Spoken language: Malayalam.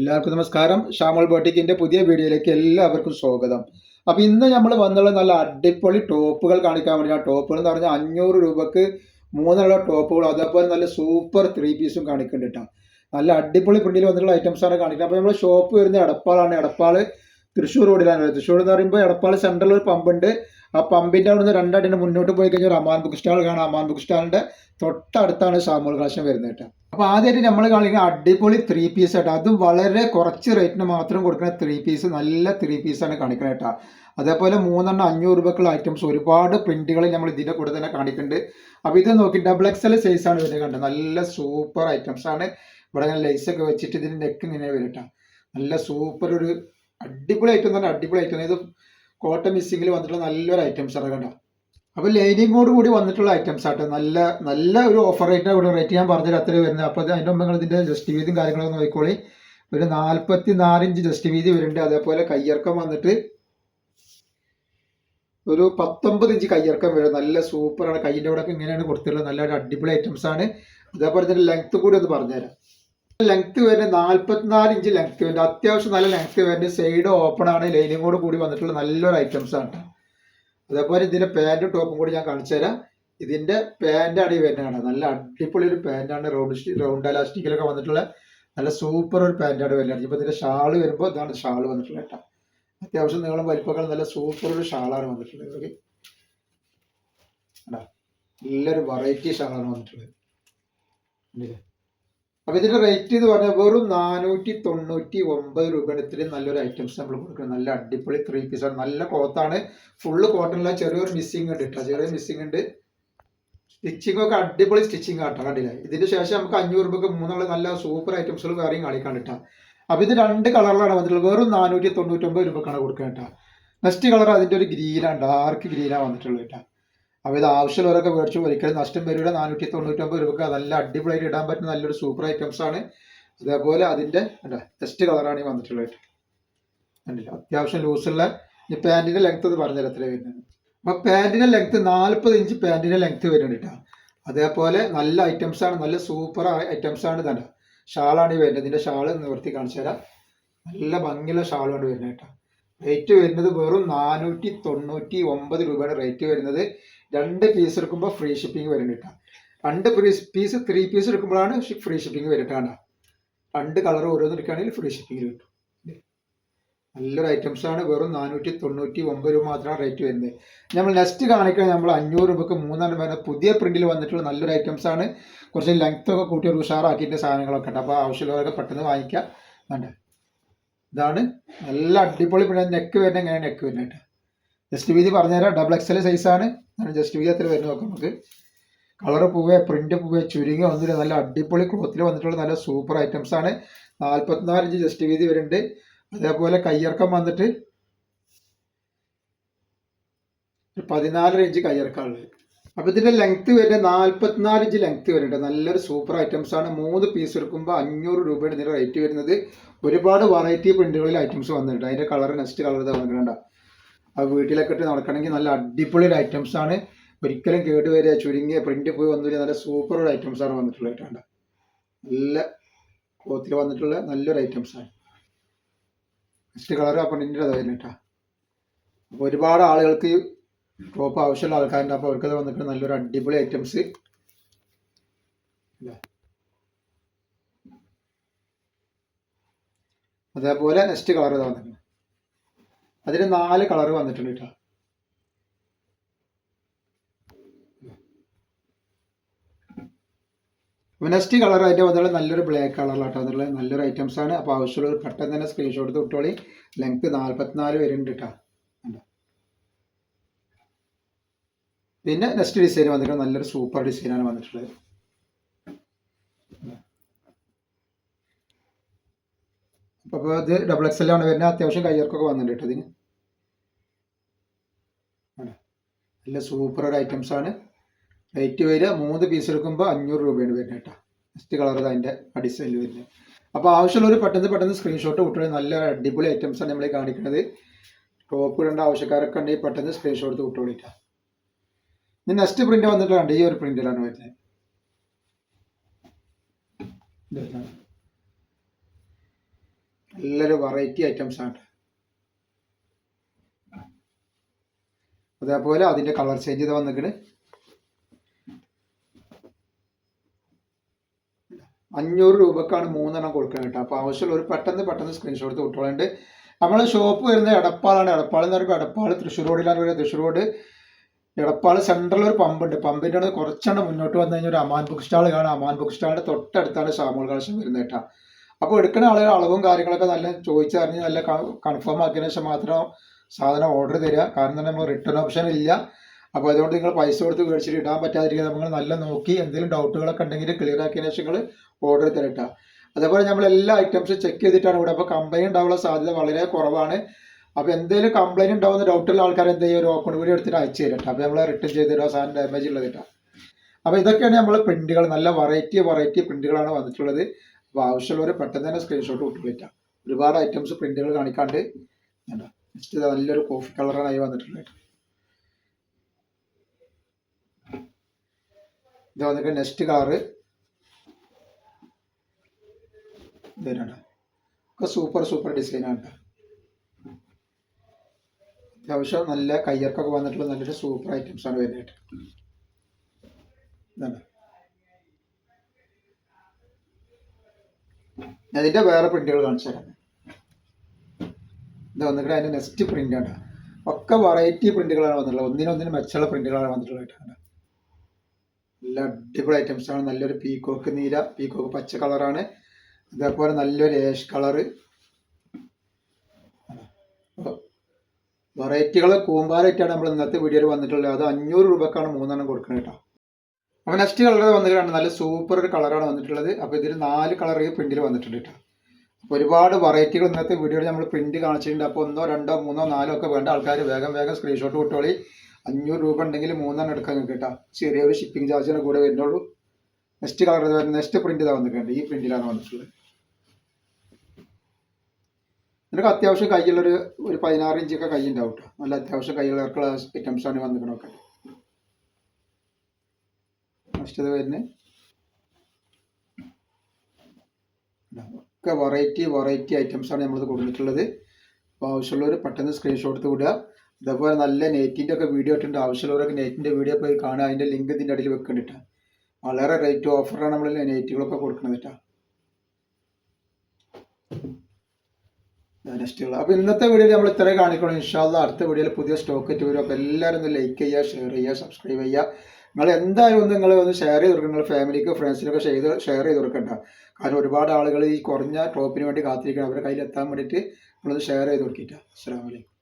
എല്ലാവർക്കും നമസ്കാരം. ഷാമോൾ ബോട്ടിക്കിന്റെ പുതിയ വീഡിയോയിലേക്ക് എല്ലാവർക്കും സ്വാഗതം. അപ്പൊ ഇന്ന് നമ്മൾ വന്നുള്ള നല്ല അടിപൊളി ടോപ്പുകൾ കാണിക്കാൻ വേണ്ടി ആ ടോപ്പുകൾ എന്ന് പറഞ്ഞാൽ അഞ്ഞൂറ് രൂപക്ക് മൂന്നുള്ള ടോപ്പുകൾ അതേപോലെ നല്ല സൂപ്പർ ത്രീ പീസും കാണിക്കുന്നുണ്ട് നല്ല അടിപൊളി പ്രിന്റിൽ വന്നിട്ടുള്ള ആണ് കാണിക്കുന്നത്. അപ്പോൾ നമ്മൾ ഷോപ്പ് വരുന്നത് എടപ്പാളാണ്. എടപ്പാൾ തൃശ്ശൂർ റോഡിലാണ്. തൃശ്ശൂർ എന്ന് പറയുമ്പോൾ എടപ്പാൾ സെൻട്രൽ ഒരു പമ്പുണ്ട് ആ പമ്പിന്റെ അവിടെ നിന്ന് രണ്ടടിന് മുന്നോട്ട് പോയി കഴിഞ്ഞാൽ ഒരു അമാൻ ബുക്ക് സ്റ്റാൾ കാണാം. അമാൻ ബുക്ക് സ്റ്റാളിന്റെ തൊട്ടടുത്താണ് ഷാമോൾ കളക്ഷൻ വരുന്നത് കേട്ടോ. അപ്പൊ ആദ്യമായിട്ട് നമ്മൾ കാണിക്കുന്ന അടിപൊളി ത്രീ പീസ് കേട്ടോ അത് വളരെ കുറച്ച് റേറ്റിന് മാത്രം കൊടുക്കുന്ന ത്രീ പീസ് നല്ല ത്രീ പീസാണ് കാണിക്കുന്നത് കേട്ടോ അതേപോലെ മൂന്നെണ്ണം അഞ്ഞൂറ് രൂപക്കുള്ള ഐറ്റംസ് ഒരുപാട് പ്രിന്റുകൾ നമ്മൾ ഇതിന്റെ കൂടെ തന്നെ കാണിക്കുന്നുണ്ട് അപ്പോൾ ഇത് നോക്കി ഡബിൾ എക്സൽ സൈസ് ആണ് ഇതിന്റെ കണ്ടത്. നല്ല സൂപ്പർ ഐറ്റംസ് ആണ്. ഇവിടെ ഇങ്ങനെ ലൈസൊക്കെ വെച്ചിട്ട് ഇതിന്റെ നെക്ക് ഇങ്ങനെ വരും കേട്ടോ നല്ല സൂപ്പർ ഒരു അടിപൊളി ഐറ്റം തന്നെ അടിപൊളി ഐറ്റം ഇത് കോട്ടൺ മിസ്സിങ്ങിൽ വന്നിട്ടുള്ള നല്ലൊരു ഐറ്റംസ് ആണ് കണ്ടോ. അപ്പോൾ ലൈനിങ്ങോട് കൂടി വന്നിട്ടുള്ള ഐറ്റംസ് ആട്ടെ. നല്ല നല്ല ഒരു ഓഫർ റേറ്റ് ഇവിടെ റേറ്റ് ഞാൻ പറഞ്ഞത് അത്രയും വരുന്നത് അപ്പോൾ അതിന്റെ മുമ്പ് നിങ്ങൾ ഇതിന്റെ ജസ്റ്റ് വീതിയും കാര്യങ്ങളൊക്കെ നോക്കിക്കോളി. ഒരു നാൽപ്പത്തി നാലിഞ്ച് ജസ്റ്റ് വീതി വരുന്നുണ്ട്. അതേപോലെ കയ്യിറക്കം വന്നിട്ട് ഒരു പത്തൊമ്പത് ഇഞ്ച് കയ്യിറക്കം വരും. നല്ല സൂപ്പറാണ് കയ്യിന്റെ അവിടെ ഇങ്ങനെയാണ് കൊടുത്തിട്ടുള്ളത്. നല്ല അടിപൊളി ഐറ്റംസ് ആണ്. അതേപോലെ തന്നെ ലെങ്ത് കൂടി ഒന്ന് പറഞ്ഞുതരാം. ലെങ്ത് വരുന്നത് നാൽപ്പത്തിനാല് ഇഞ്ച് ലെങ്ത് വരുന്നത് അത്യാവശ്യം നല്ല ലെങ്ത് വരുന്നത് സൈഡ് ഓപ്പൺ ആണ്. ലൈനിങ്ങോട് കൂടി വന്നിട്ടുള്ള നല്ലൊരു ഐറ്റംസ് ആണ്. അതേപോലെ ഇതിന്റെ പാന്റും ടോപ്പും കൂടി ഞാൻ കാണിച്ചു തരാം. ഇതിന്റെ പാന്റാണ് അടി വരുന്നതാണ്. നല്ല അടിപൊളി ഒരു പാന്റാണ് റൗണ്ട് റൗണ്ട് അലാസ്റ്റിക്കിലൊക്കെ വന്നിട്ടുള്ള നല്ല സൂപ്പർ ഒരു പാന്റാണ് വരുന്നത്. ഇപ്പൊ ഇതിന്റെ ഷാൾ വരുമ്പോൾ ഇതാണ് ഷാൾ വന്നിട്ടുള്ള കേട്ടോ. അത്യാവശ്യം നീളം വലിപ്പമൊക്കെ നല്ല സൂപ്പർ ഒരു ഷാളാണ് വന്നിട്ടുള്ളത്. ഓക്കെ നല്ലൊരു വെറൈറ്റി ഷാളാണ് വന്നിട്ടുള്ളത്. അപ്പൊ ഇതിന്റെ റേറ്റ് എന്ന് പറഞ്ഞാൽ വെറും നാനൂറ്റി തൊണ്ണൂറ്റി ഒമ്പത് രൂപയുടെ നല്ലൊരു ഐറ്റംസ് നമ്മൾ കൊടുക്കുന്നത്. നല്ല അടിപൊളി ത്രീ പീസ് ആണ്. നല്ല കോത്താണ് ഫുള്ള് കോട്ടണില്ല ചെറിയൊരു മിസ്സിംഗ് ഉണ്ട് കേട്ടോ ചെറിയ മിസ്സിംഗ് ഉണ്ട്. സ്റ്റിച്ചിങ് ഒക്കെ അടിപൊളി സ്റ്റിച്ചിങ് ആട്ടോ. കണ്ടില്ല? ഇതിന് ശേഷം നമുക്ക് അഞ്ഞൂറ് രൂപക്ക് മൂന്നുള്ള നല്ല സൂപ്പർ ഐറ്റംസുകൾ വേറെയും കാണിക്കാൻ കിട്ടാം അപ്പൊ ഇത് രണ്ട് കളറിലാണ് വന്നിട്ടുള്ളത്. വെറും നാനൂറ്റി തൊണ്ണൂറ്റൊമ്പത് രൂപക്കാണ് കൊടുക്കുക കേട്ടോ നെക്സ്റ്റ് കളർ അതിന്റെ ഒരു ഗ്രീനാണ് ഡാർക്ക് ഗ്രീനാണ് വന്നിട്ടുള്ളത് കേട്ടോ അപ്പോൾ ആവശ്യമുള്ളവരൊക്കെ മേടിച്ചു ഒരിക്കലും നഷ്ടം വരില്ല. നാനൂറ്റി തൊണ്ണൂറ്റൊമ്പത് രൂപക്ക് നല്ല അടിപൊളിയായിട്ട് ഇടാൻ പറ്റുന്ന നല്ലൊരു സൂപ്പർ ഐറ്റംസ് ആണ്. അതേപോലെ അതിന്റെ ടെസ്റ്റ് കളറാണ് ഈ വന്നിട്ടുള്ളത്. കണ്ടില്ല? അത്യാവശ്യം ലൂസുള്ള ഈ പാന്റിന്റെ ലെങ്ത് എന്ന് പറഞ്ഞ എത്ര വരുന്നത്. അപ്പൊ പാന്റിന്റെ ലെങ്ത് നാൽപ്പത് ഇഞ്ച് പാന്റിന്റെ ലെങ്ത് വരുന്നുണ്ട് കേട്ടോ. അതേപോലെ നല്ല ഐറ്റംസ് ആണ് നല്ല സൂപ്പർ ഐറ്റംസ് ആണ് തന്നെ ഷാളാണ് ഈ വരുന്നത്. ഇതിന്റെ ഷാൾ നിവർത്തി കാണിച്ചു തരാം. നല്ല ഭംഗിയുള്ള ഷാളാണ് വരുന്നത് കേട്ടോ. റേറ്റ് വരുന്നത് വെറും നാനൂറ്റി തൊണ്ണൂറ്റി ഒമ്പത് രൂപയാണ് റേറ്റ് വരുന്നത്. രണ്ട് പീസ് എടുക്കുമ്പോൾ ഫ്രീ ഷിപ്പിംഗ് വരും കേട്ടോ രണ്ട് പീസ് ത്രീ പീസ് എടുക്കുമ്പോഴാണ് ഫ്രീ ഷിപ്പിംഗ് വരുന്നത് രണ്ട് കളർ ഓരോന്ന് എടുക്കുകയാണെങ്കിൽ ഫ്രീ ഷിപ്പിംഗ് കിട്ടും. നല്ലൊരു ഐറ്റംസ് ആണ്. വെറും നാനൂറ്റി തൊണ്ണൂറ്റി ഒമ്പത് രൂപ മാത്രമാണ് റേറ്റ് വരുന്നത്. നമ്മൾ നെക്സ്റ്റ് കാണിക്കുന്നത് നമ്മൾ അഞ്ഞൂറ് രൂപക്ക് മൂന്നാണ് വരുന്ന പുതിയ പ്രിന്റിൽ വന്നിട്ടുള്ള നല്ലൊരു ഐറ്റംസ് ആണ്. കുറച്ച് ലെങ്ത് ഒക്കെ കൂട്ടി ഒരു ഉഷാറാക്കിയിട്ട് സാധനങ്ങളൊക്കെ ഉണ്ട്. അപ്പോൾ ആവശ്യമുള്ളവരൊക്കെ പെട്ടെന്ന് വാങ്ങിക്കാം ഇതാണ് നല്ല അടിപൊളി പിന്നെ നെക്ക് വരുന്നത് എങ്ങനെയാണ് നെക്ക് വരുന്നത്? ജസ്റ്റ് വീതി പറഞ്ഞുതരാം. ഡബിൾ എക്സൽ സൈസാണ് ജസ്റ്റ് വീതി എത്ര വരുന്നത് നോക്കാം നമുക്ക്. കളർ പോവുക പ്രിന്റ് പോവുക ചുരുങ്ങി വന്നില്ല നല്ല അടിപൊളി ക്ലോത്തിൽ വന്നിട്ടുള്ള നല്ല സൂപ്പർ ഐറ്റംസ് ആണ്. നാൽപ്പത്തിനാല് ഇഞ്ച് ജസ്റ്റ് വീതി വരുന്നുണ്ട്. അതേപോലെ കയ്യിറക്കം വന്നിട്ട് പതിനാലര ഇഞ്ച് കയ്യിറക്കാനുള്ളത് അപ്പോൾ ഇതിന്റെ ലെങ്ത് വരുന്നത് നാൽപ്പത്തിനാല് ഇഞ്ച് ലെങ്ത് വരുന്നുണ്ട്. നല്ലൊരു സൂപ്പർ ഐറ്റംസ് ആണ്. മൂന്ന് പീസ് എടുക്കുമ്പോൾ അഞ്ഞൂറ് രൂപയുടെ ഇതിന്റെ റേറ്റ് വരുന്നത്. ഒരുപാട് വെറൈറ്റി പ്രിന്റുകളിൽ ഐറ്റംസ് വന്നിട്ടുണ്ട്. അതിന്റെ കളർ നെക്സ്റ്റ് കളർ വന്നിട്ടുണ്ട്. ആ വീട്ടിലൊക്കെ ഇട്ട് നടക്കണമെങ്കിൽ നല്ല അടിപൊളി ഒരു ഐറ്റംസ് ആണ്. ഒരിക്കലും കേട്ട് വരിക ചുരുങ്ങിയ പ്രിന്റ് പോയി വന്നില്ല. നല്ല സൂപ്പർ ഒരു ഐറ്റംസ് ആണ് വന്നിട്ടുള്ളത് കേട്ടോ നല്ല ക്ലോത്തിൽ വന്നിട്ടുള്ള നല്ലൊരു ഐറ്റംസ് ആണ്. നെക്സ്റ്റ് കളർ ആ പ്രിന്റിന്റെ അതായിരുന്നു കേട്ടോ. അപ്പോൾ ഒരുപാട് ആളുകൾക്ക് ടോപ്പ് ആവശ്യമുള്ള ആൾക്കാരുണ്ട്. അപ്പോൾ അവർക്കത് വന്നിട്ട് നല്ലൊരു അടിപൊളി ഐറ്റംസ് അതേപോലെ നെക്സ്റ്റ് കളർ ഇതാ വന്നിട്ടുണ്ട് അതിന് നാല് കളർ വന്നിട്ടുണ്ട് കേട്ടോ. വെനസ്റ്റി കളർ അതിന്റെ വന്നുള്ള നല്ലൊരു ബ്ലാക്ക് കളറിലാട്ടോ അതിനുള്ള നല്ലൊരു ഐറ്റംസ് ആണ്. അപ്പോൾ ആവശ്യമുള്ള പെട്ടെന്ന് തന്നെ സ്ക്രീൻഷോട്ട് തൊട്ടോളി ലെങ്ത് നാൽപ്പത്തിനാല് വരുന്നുണ്ട് കേട്ടോ? പിന്നെ നെക്സ്റ്റ് ഡിസൈൻ വന്നിട്ടുണ്ട് നല്ലൊരു സൂപ്പർ ഡിസൈനാണ് വന്നിട്ടുള്ളത്. അപ്പോൾ ഇത് ഡബിൾ എക്സ് എൽ ആണ് വരുന്നത്. അത്യാവശ്യം കയ്യർക്കൊക്കെ വന്നിട്ടുണ്ട് കേട്ടോ ഇതിന്. നല്ല സൂപ്പർ ഒരു ഐറ്റംസ് ആണ്. റേറ്റ് വരിക മൂന്ന് പീസ് എടുക്കുമ്പോൾ അഞ്ഞൂറ് രൂപയാണ് വരുന്നത് കേട്ടോ. നെക്സ്റ്റ് കളർ അതിന്റെ ആ ഡിസൈനിൽ വരുന്നത്. അപ്പോൾ ആവശ്യമുള്ളവർ പെട്ടെന്ന് പെട്ടെന്ന് സ്ക്രീൻഷോട്ട് വിട്ടുള്ളത് നല്ല അടിപൊളി ഐറ്റംസ് ആണ് നമ്മൾ കാണിക്കുന്നത് ടോപ്പ് ഇടേണ്ട ആവശ്യക്കാരൊക്കെ ഉണ്ടെങ്കിൽ പെട്ടെന്ന് സ്ക്രീൻഷോട്ട് വിട്ടോളിട്ടാ ഇനി നെക്സ്റ്റ് പ്രിന്റ് വന്നിട്ടുണ്ട് ഈ ഒരു പ്രിന്റിലാണ് വരുന്നത്. നല്ലൊരു വെറൈറ്റി ഐറ്റംസ് ആണ്. അതേപോലെ അതിന്റെ കളർ ചേഞ്ച് ചെയ്ത് വന്നിക്കണ്. അഞ്ഞൂറ് രൂപക്കാണ് മൂന്നെണ്ണം കൊടുക്കുന്നത് കേട്ടോ. അപ്പോൾ ആവശ്യമുള്ള ഒരു പെട്ടെന്ന് പെട്ടെന്ന് സ്ക്രീൻഷോട്ട് എടുത്ത് വിട്ടോളുണ്ട്. ഷോപ്പ് വരുന്നത് എടപ്പാളാണ്. എടപ്പാൾ എന്ന് പറയുമ്പോൾ എടപ്പാൾ തൃശ്ശൂർ റോഡിലാണ് വരുന്നത്. തൃശ്ശൂർ റോഡ് എടപ്പാൾ സെൻട്രൽ ഒരു പമ്പുണ്ട് പമ്പിന്റെ അവിടെ കുറച്ചെണ്ണം മുന്നോട്ട് വന്നു കഴിഞ്ഞാൽ ഒരു അമാൻ ബുക്ക് സ്റ്റാൾ കാണാം. അമാൻ ബുക്ക് സ്റ്റാളിന്റെ തൊട്ടടുത്താണ് ഷാമോൾ കളക്ഷൻ വരുന്നത് കേട്ടോ. അപ്പോൾ എടുക്കുന്ന ആളുകൾ അളവും കാര്യങ്ങളൊക്കെ നല്ല ചോദിച്ചറിഞ്ഞ് നല്ല കൺഫേം ആക്കിയതിനു ശേഷം മാത്രം സാധനം ഓർഡർ തരിക. കാരണം തന്നെ നമുക്ക് റിട്ടേൺ ഓപ്ഷൻ ഇല്ല. അപ്പോൾ അതുകൊണ്ട് നിങ്ങൾ പൈസ കൊടുത്ത് മേടിച്ചിട്ട് ഇടാൻ പറ്റാതിരിക്കുക നമ്മൾ നല്ല നോക്കി എന്തെങ്കിലും ഡൗട്ടുകളൊക്കെ ഉണ്ടെങ്കിൽ ക്ലിയർ ആക്കിയതിന് ശേഷം നിങ്ങൾ ഓർഡർ തരട്ടാ അതേപോലെ നമ്മൾ എല്ലാ ഐറ്റംസും ചെക്ക് ചെയ്തിട്ടാണ് ഇവിടെ. അപ്പോൾ കംപ്ലൈന്റ് ഉണ്ടാവാനുള്ള സാധ്യത വളരെ കുറവാണ്. അപ്പോൾ എന്തെങ്കിലും കംപ്ലൈന്റ് ഉണ്ടാവുന്ന ഡൗട്ടുള്ള ആൾക്കാർ എന്തെങ്കിലും ഒരു ഓപ്പൺ വീഡിയോ എടുത്തിട്ട് അയച്ചു തരട്ടെ അപ്പോൾ നമ്മൾ റിട്ടേൺ ചെയ്ത് തരുമോ സാധനം ഡാമേജ് ഉള്ളത് കേട്ടോ അപ്പോൾ ഇതൊക്കെയാണ് നമ്മൾ പ്രിന്റുകൾ നല്ല വെറൈറ്റി വെറൈറ്റി പ്രിന്റുകളാണ് വന്നിട്ടുള്ളത്. അപ്പോൾ ആവശ്യമുള്ളവർ പെട്ടെന്ന് തന്നെ സ്ക്രീൻഷോട്ട് വിട്ടുപോയിട്ടാ ഒരുപാട് ഐറ്റംസ് പ്രിന്റുകൾ കാണിക്കാണ്ട്. നെക്സ്റ്റ് നല്ലൊരു കോഫി കളറായി വന്നിട്ടുണ്ട്. ഇത് വന്നിട്ട് നെക്സ്റ്റ് കളറ് ഇതാണ് സൂപ്പർ സൂപ്പർ ഡിസൈനാണ് കേട്ടോ. അത്യാവശ്യം നല്ല കയ്യർക്കൊക്കെ വന്നിട്ടുള്ള നല്ലൊരു സൂപ്പർ ഐറ്റംസ് ആണ് വരുന്നത്. ഇതാണ്. അതിന്റെ വേറെ പ്രിന്റുകൾ കാണിച്ചു തരാം. ഇത് വന്നിട്ട് അതിന്റെ നെക്സ്റ്റ് പ്രിന്റ് ആണ്. ഒക്കെ വെറൈറ്റി പ്രിന്റുകളാണ് വന്നിട്ടുള്ളത്. ഒന്നിനൊന്നിന് മെച്ചമുള്ള പ്രിന്റുകളാണ് വന്നിട്ടുള്ളത് നല്ല അടിപൊളി ഐറ്റംസ് ആണ്. നല്ലൊരു പീക്കോക്ക് നീല പീക്കോക്ക് പച്ച കളറാണ് അതേപോലെ നല്ലൊരു ഏഷ് കളറ് വെറൈറ്റികൾ കൂമ്പാറായിട്ടാണ് നമ്മൾ ഇന്നത്തെ വീഡിയോയിൽ വന്നിട്ടുള്ളത്. അത് അഞ്ഞൂറ് രൂപക്കാണ് മൂന്നെണ്ണം കൊടുക്കുന്നത് കേട്ടോ അപ്പോൾ നെക്സ്റ്റ് കളർ വന്നിട്ടാണ് നല്ല സൂപ്പർ ഒരു കളറാണ് വന്നിട്ടുള്ളത്. അപ്പോൾ ഇതിൽ നാല് കളർ ഈ പ്രിന്റിൽ വന്നിട്ടുണ്ട് കേട്ടോ ഒരുപാട് വെറൈറ്റികൾ ഇന്നത്തെ വീഡിയോയിൽ നമ്മൾ പ്രിന്റ് കാണിച്ചിട്ടുണ്ട്. അപ്പോൾ ഒന്നോ രണ്ടോ മൂന്നോ നാലോ ഒക്കെ വേണ്ട ആൾക്കാർ വേഗം വേഗം സ്ക്രീൻഷോട്ട് വിട്ടോളി അഞ്ഞൂറ് രൂപ ഉണ്ടെങ്കിൽ മൂന്നെണ്ണം എടുക്കാൻ നിങ്ങൾക്ക് കേട്ടോ ചെറിയൊരു ഷിപ്പിംഗ് ചാർജിന് കൂടെ വരുന്നുള്ളൂ. നെക്സ്റ്റ് കളർ നെക്സ്റ്റ് പ്രിന്റ് ഇതാ വന്നിട്ടുണ്ട്. ഈ പ്രിന്റിലാണ് വന്നിട്ടുള്ളത്. നിനക്ക് അത്യാവശ്യം കയ്യിലൊരു ഒരു പതിനാറ് ഇഞ്ചൊക്കെ കൈ ഉണ്ടാവും കേട്ടോ നല്ല അത്യാവശ്യം കയ്യിലുള്ള ഐറ്റംസ് ആണ് വന്നിരിക്കണമൊക്കെ നെക്സ്റ്റ് ഇത് വരുന്നത്. ഒക്കെ വെറൈറ്റി വെറൈറ്റി ഐറ്റംസ് ആണ് നമ്മളിത് കൊടുത്തിട്ടുള്ളത്. അപ്പോൾ ആവശ്യമുള്ളവർ പെട്ടെന്ന് സ്ക്രീൻഷോട്ട് എടുത്ത് വിടുക. അതേപോലെ നല്ല നെറ്റിന്റെ ഒക്കെ വീഡിയോ ഇട്ടുണ്ട് ആവശ്യമുള്ളവരൊക്കെ നെറ്റിന്റെ വീഡിയോ പോയി കാണുക. അതിന്റെ ലിങ്ക് ഇതിന്റെ അടിയിൽ കേട്ടോ വളരെ റേറ്റ് ഓഫറാണ് നമ്മൾ നെറ്റുകളൊക്കെ കൊടുക്കുന്നത് കേട്ടോ നെക്സ്റ്റുകൾ അപ്പോൾ ഇന്നത്തെ വീഡിയോയിൽ നമ്മൾ ഇത്രയും കാണിക്കണം ഇൻഷാല്ല അടുത്ത വീഡിയോയിൽ പുതിയ സ്റ്റോക്ക് വരും. അപ്പോൾ എല്ലാവരും ഒന്ന് ലൈക്ക് ചെയ്യുക ഷെയർ ചെയ്യുക സബ്സ്ക്രൈബ് ചെയ്യുക. നിങ്ങൾ എന്തായാലും ഒന്ന് നിങ്ങൾ ഒന്ന് ഷെയർ ചെയ്ത് കൊടുക്കണം. നിങ്ങളുടെ ഫാമിലിക്ക് ഫ്രണ്ട്സിനൊക്കെ ചെയ്ത് ഷെയർ ചെയ്ത് കൊടുക്കണ്ട. കാരണം ഒരുപാട് ആളുകൾ ഈ കുറഞ്ഞ ടോപ്പിന് വേണ്ടി കാത്തിരിക്കണം അവരുടെ കയ്യിൽ എത്താൻ വേണ്ടിയിട്ട് നമ്മളൊന്ന് ഷെയർ ചെയ്ത് കൊടുക്കില്ല അസ്സാം വലൈക്കും